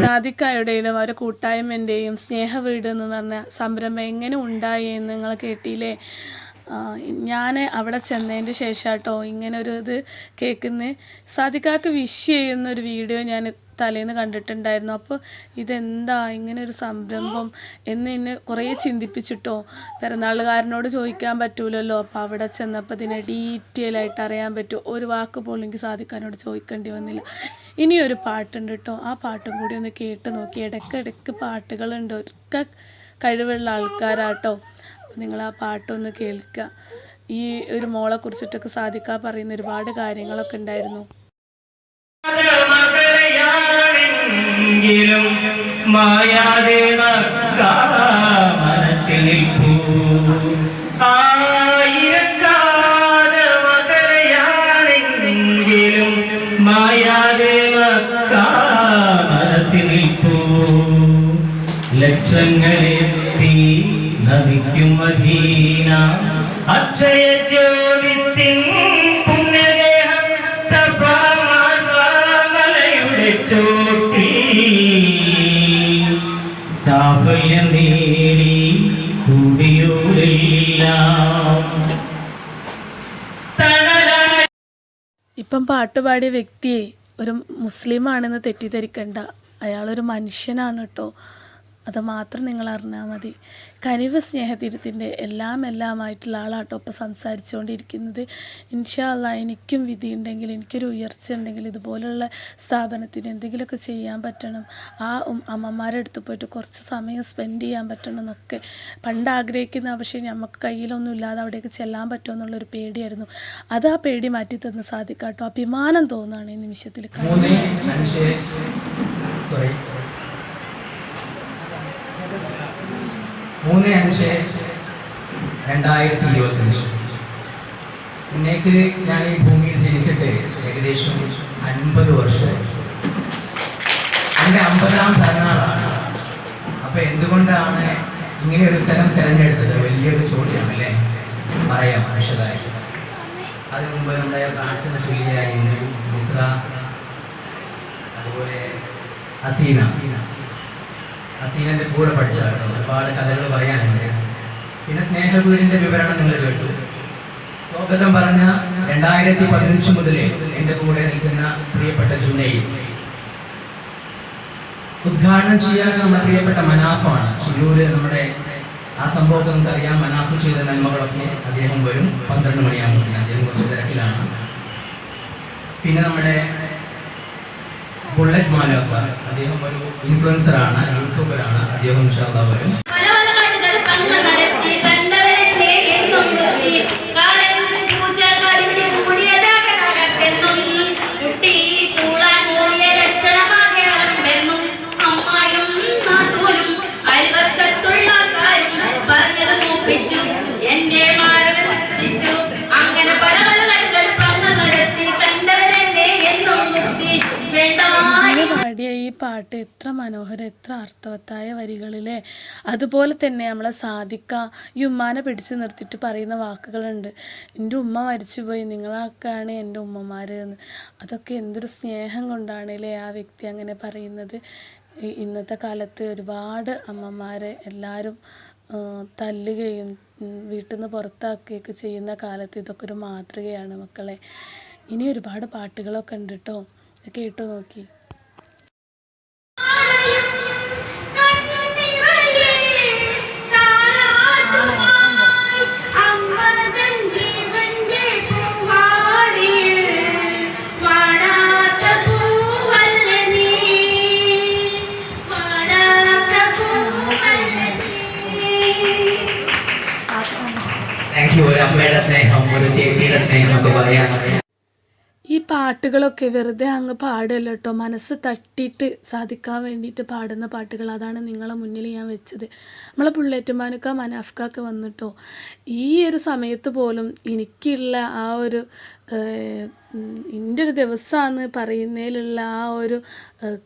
സാദിക്കായുടെയും അവരുടെ കൂട്ടായ്മന്റെയും സ്നേഹവീട് എന്ന് പറഞ്ഞ സംരംഭം എങ്ങനെ ഉണ്ടായി എന്ന് നിങ്ങൾ കേട്ടില്ലേ? ഞാൻ അവിടെ ചെന്നതിന്റെ ശേഷം കേട്ടോ ഇങ്ങനെ ഒരു ഇത് കേൾക്കുന്നത് സാധിക്കാക്ക് വിഷ് ചെയ്യുന്ന ഒരു വീഡിയോ ഞാൻ തലേന്ന് കണ്ടിട്ടുണ്ടായിരുന്നു. അപ്പോൾ ഇതെന്താ? ഇങ്ങനെ ഒരു സംരംഭം എന്ന് എന്നെ കുറേ ചിന്തിപ്പിച്ചിട്ടോ. പിറന്നാളുകാരനോട് ചോദിക്കാൻ പറ്റൂലല്ലോ. അപ്പോൾ അവിടെ ചെന്നപ്പോൾ ഇതിനെ ഡീറ്റെയിൽ ആയിട്ട് അറിയാൻ പറ്റും. ഒരു വാക്ക് പോലും എനിക്ക് സാധിക്കാനോട് ചോദിക്കേണ്ടി വന്നില്ല. ഇനിയൊരു പാട്ടുണ്ട് കേട്ടോ ആ പാട്ടും കൂടി ഒന്ന് കേട്ട് നോക്കി. ഇടയ്ക്കിടയ്ക്ക് പാട്ടുകളുണ്ട്. ഒക്കെ കഴിവുള്ള ആൾക്കാരാട്ടോ. നിങ്ങൾ ആ പാട്ടൊന്ന് കേൾക്കുക ഈ ഒരു മോളെ കുറിച്ചിട്ടൊക്കെ സാധിക്കാൻ പറയുന്ന ഒരുപാട് കാര്യങ്ങളൊക്കെ ഉണ്ടായിരുന്നു. ലക്ഷങ്ങളെത്തി നമിക്കും മദീന. അക്ഷയ ജ്യോതിസിൻ പുണ്യദേഹം സഭാമലയുടെ ചോട്ടി. സാഫല്യം നേടി ഇപ്പം പാട്ടുപാടിയ വ്യക്തിയെ ഒരു മുസ്ലിമാണെന്ന് തെറ്റിദ്ധരിക്കണ്ട. അയാളൊരു മനുഷ്യനാണ് കേട്ടോ. അത് മാത്രം നിങ്ങൾ അറിഞ്ഞാൽ മതി. കനിവ് സ്നേഹതീരത്തിന്റെ എല്ലാം എല്ലാമായിട്ടുള്ള ആളാട്ടോ ഇപ്പോൾ സംസാരിച്ചുകൊണ്ടിരിക്കുന്നത് ഇൻഷാല്ല എനിക്കും വിധി ഉണ്ടെങ്കിൽ എനിക്കൊരു ഉയർച്ച ഉണ്ടെങ്കിൽ ഇതുപോലുള്ള സ്ഥാപനത്തിന് എന്തെങ്കിലുമൊക്കെ ചെയ്യാൻ പറ്റണം. ആ അമ്മമാരുടെ അമ്മമാരെ അടുത്ത് പോയിട്ട് കുറച്ച് സമയം സ്പെൻഡ് ചെയ്യാൻ പറ്റണം എന്നൊക്കെ പണ്ട് ആഗ്രഹിക്കുന്ന പക്ഷേ നമുക്ക് കയ്യിലൊന്നും ഇല്ലാതെ അവിടേക്ക് ചെല്ലാൻ പറ്റുമോ എന്നുള്ളൊരു പേടിയായിരുന്നു. അത് ആ പേടി മാറ്റി തന്ന് സാധിക്കാട്ടോ. അഭിമാനം തോന്നുകയാണ് ഈ നിമിഷത്തിൽ സോറി മൂന്ന് അഞ്ച് രണ്ടായിരത്തി ഇരുപത്തഞ്ച് ഇന്നേക്ക് ഞാൻ ഈ ഭൂമിയിൽ ജനിച്ചിട്ട് ഏകദേശം അൻപത് വർഷമായി എന്റെ അമ്പതാം പിറന്നാളാണ്. അപ്പൊ എന്തുകൊണ്ടാണ് ഇങ്ങനെ ഒരു സ്ഥലം തിരഞ്ഞെടുത്തത്? വലിയൊരു ചോദ്യമാണ് അല്ലേ? പറയാം മനുഷ്യതായി അതിനു മുമ്പ് നമ്മുടെ പ്രാർത്ഥന ചൊല്ലിയായിരുന്നു മിശ്ര അതുപോലെ അസീന അസീനന്റെ കൂടെ പഠിച്ചാണ് ഒരുപാട് കഥകൾ പറയാനുണ്ട്. പിന്നെ സ്നേഹവീടിന്റെ വിവരണം നിങ്ങൾ കേട്ടു. സ്വാഗതം പറഞ്ഞ രണ്ടായിരത്തി പതിനഞ്ച് മുതൽ എന്റെ കൂടെ നിൽക്കുന്ന പ്രിയപ്പെട്ട ജുനൈ. ഉദ്ഘാടനം ചെയ്യാൻ നമ്മുടെ പ്രിയപ്പെട്ട മനാഫാണ്. ഷില്ലൂര് നമ്മുടെ ആ സംഭവത്തെ നമുക്കറിയാം. മനാഫ് ചെയ്ത നന്മകളൊക്കെ അദ്ദേഹം വരും. പന്ത്രണ്ട് മണിയാകുമ്പോൾ അദ്ദേഹം കുറച്ച് തിരക്കിലാണ്. പിന്നെ നമ്മുടെ ബുള്ളറ്റ് മാലോക്ക അദ്ദേഹം ഒരു ഇൻഫ്ലുവൻസറാണ് യൂട്യൂബറാണ് അദ്ദേഹം ഇൻഷാല്ലാ വരും. മനോഹരം എത്ര അർത്ഥവത്തായ വരികളിലെ. അതുപോലെ തന്നെ നമ്മളെ സാധിക്ക ഈ ഉമ്മാനെ പിടിച്ചു നിർത്തിയിട്ട് പറയുന്ന വാക്കുകളുണ്ട്. എന്റെ ഉമ്മ മരിച്ചുപോയി നിങ്ങളൊക്കെയാണ് എന്റെ ഉമ്മമാർ എന്ന്. അതൊക്കെ എന്തൊരു സ്നേഹം കൊണ്ടാണ് അല്ലേ ആ വ്യക്തി അങ്ങനെ പറയുന്നത്. ഇന്നത്തെ കാലത്ത് ഒരുപാട് അമ്മമാരെ എല്ലാവരും തല്ലുകയും വീട്ടിൽ നിന്ന് പുറത്താക്കുകയൊക്കെ ചെയ്യുന്ന കാലത്ത് ഇതൊക്കെ ഒരു മാതൃകയാണ് മക്കളെ. ഇനി ഒരുപാട് പാട്ടുകളൊക്കെ ഉണ്ട് കേട്ടോ കേട്ടു നോക്കി. ഒരു ചേച്ചിയുടെ ഈ പാട്ടുകളൊക്കെ വെറുതെ അങ്ങ് പാടുമല്ലോ കേട്ടോ. മനസ്സ് തട്ടിയിട്ട് സാധിക്കാൻ വേണ്ടിയിട്ട് പാടുന്ന പാട്ടുകൾ അതാണ് നിങ്ങളെ മുന്നിൽ ഞാൻ വെച്ചത്. നമ്മളെ ബുള്ളറ്റുമാനൊക്കെ മനാഫ്കൊക്കെ വന്നിട്ടോ ഈ ഒരു സമയത്ത് പോലും എനിക്കുള്ള ആ ഒരു എന്റെ ഒരു ദിവസമാണ് പറയുന്നതിലുള്ള ആ ഒരു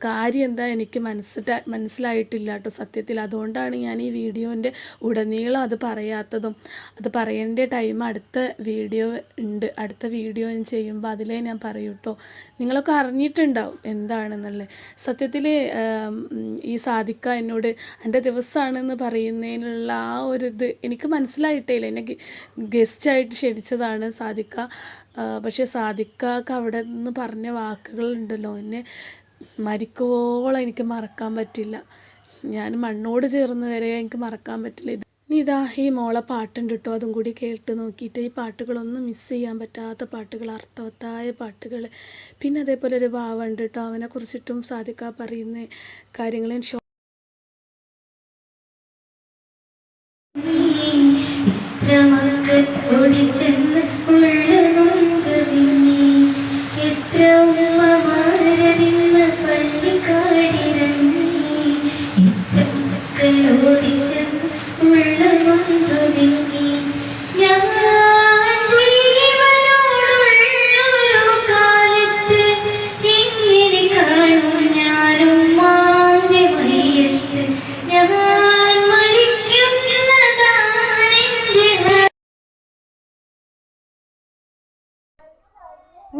കാര്യം എന്താ എനിക്ക് മനസ്സിലാ മനസ്സിലായിട്ടില്ല കേട്ടോ സത്യത്തിൽ. അതുകൊണ്ടാണ് ഞാൻ ഈ വീഡിയോന്റെ ഉടനീളം അത് പറയാത്തതും അത് പറയേണ്ട ടൈം അടുത്ത വീഡിയോ ഉണ്ട്. അടുത്ത വീഡിയോ ഞാൻ ചെയ്യുമ്പോൾ അതിലേ ഞാൻ പറയൂ കേട്ടോ നിങ്ങളൊക്കെ അറിഞ്ഞിട്ടുണ്ടാവും എന്താണെന്നുള്ളത്. സത്യത്തിൽ ഈ സാധിക്ക എന്നോട് എന്റെ ദിവസമാണെന്ന് പറയുന്നതിനുള്ള ആ ഒരു ഇത് എനിക്ക് മനസ്സിലായിട്ടേ ഇല്ല. എന്നെ ഗസ്റ്റായിട്ട് ക്ഷണിച്ചതാണ് സാധിക്ക. പക്ഷേ സാധിക്കാക്ക് അവിടെ നിന്ന് പറഞ്ഞ വാക്കുകളുണ്ടല്ലോ. എന്നെ മരിക്കുവോളം എനിക്ക് മറക്കാൻ പറ്റില്ല. ഞാൻ മണ്ണോട് ചേർന്ന് വരെ എനിക്ക് മറക്കാൻ പറ്റില്ല. ഇത് ഇനി ഇതാ ഈ മോളെ പാട്ടുണ്ട് കേട്ടോ. അതും കൂടി കേട്ട് നോക്കിയിട്ട് ഈ പാട്ടുകളൊന്നും മിസ് ചെയ്യാൻ പറ്റാത്ത പാട്ടുകൾ അർത്ഥവത്തായ പാട്ടുകൾ. പിന്നെ അതേപോലെ ഒരു ഭാവമുണ്ട് കേട്ടോ. അവനെ കുറിച്ചിട്ടും സാധിക്ക പറയുന്ന കാര്യങ്ങൾ ഷോ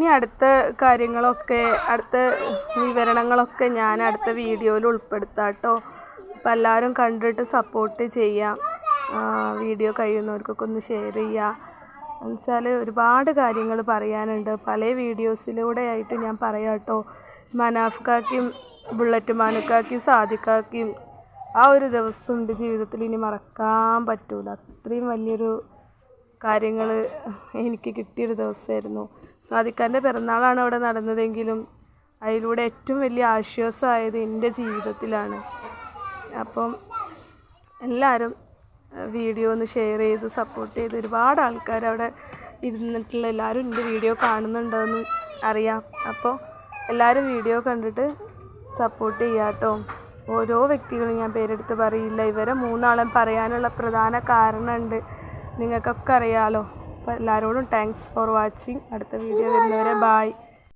ഇനി അടുത്ത കാര്യങ്ങളൊക്കെ അടുത്ത വിവരണങ്ങളൊക്കെ ഞാൻ അടുത്ത വീഡിയോയിൽ ഉൾപ്പെടുത്താം കേട്ടോ അപ്പോൾ എല്ലാവരും കണ്ടിട്ട് സപ്പോർട്ട് ചെയ്യാം. വീഡിയോ കഴിയുന്നവർക്കൊക്കെ ഒന്ന് ഷെയർ ചെയ്യുക എന്നുവെച്ചാൽ ഒരുപാട് കാര്യങ്ങൾ പറയാനുണ്ട്. പല വീഡിയോസിലൂടെ ആയിട്ട് ഞാൻ പറയാം കേട്ടോ മനാഫ്കാക്കിയും ബുള്ളറ്റ് മാനുക്കാക്കിയും സാധിക്കാക്കിയും ആ ഒരു ദിവസം എന്റെ ജീവിതത്തിൽ ഇനി മറക്കാൻ പറ്റൂല. അത്രയും വലിയൊരു കാര്യങ്ങൾ എനിക്ക് കിട്ടിയൊരു ദിവസമായിരുന്നു. സാദിഖാന്റെ പിറന്നാളാണ് അവിടെ നടന്നതെങ്കിലും അതിലൂടെ ഏറ്റവും വലിയ ആശ്വാസമായത് എന്റെ ജീവിതത്തിലാണ്. അപ്പം എല്ലാവരും വീഡിയോ ഒന്ന് ഷെയർ ചെയ്ത് സപ്പോർട്ട് ചെയ്ത് ഒരുപാട് ആൾക്കാർ അവിടെ ഇരുന്നിട്ടുള്ള എല്ലാവരും എന്റെ വീഡിയോ കാണുന്നുണ്ടെന്ന് അറിയാം. അപ്പോൾ എല്ലാവരും വീഡിയോ കണ്ടിട്ട് സപ്പോർട്ട് ചെയ്യാട്ടോ ഓരോ വ്യക്തികളും ഞാൻ പേരെടുത്ത് പറയില്ല. ഇവരെ മൂന്നാളും പറയാനുള്ള പ്രധാന കാരണമുണ്ട്. നിങ്ങൾക്കൊക്കെ അറിയാലോ. അപ്പോൾ എല്ലാവരോടും താങ്ക്സ് ഫോർ വാച്ചിങ് അടുത്ത വീഡിയോ വരുന്നവരെ ബായ്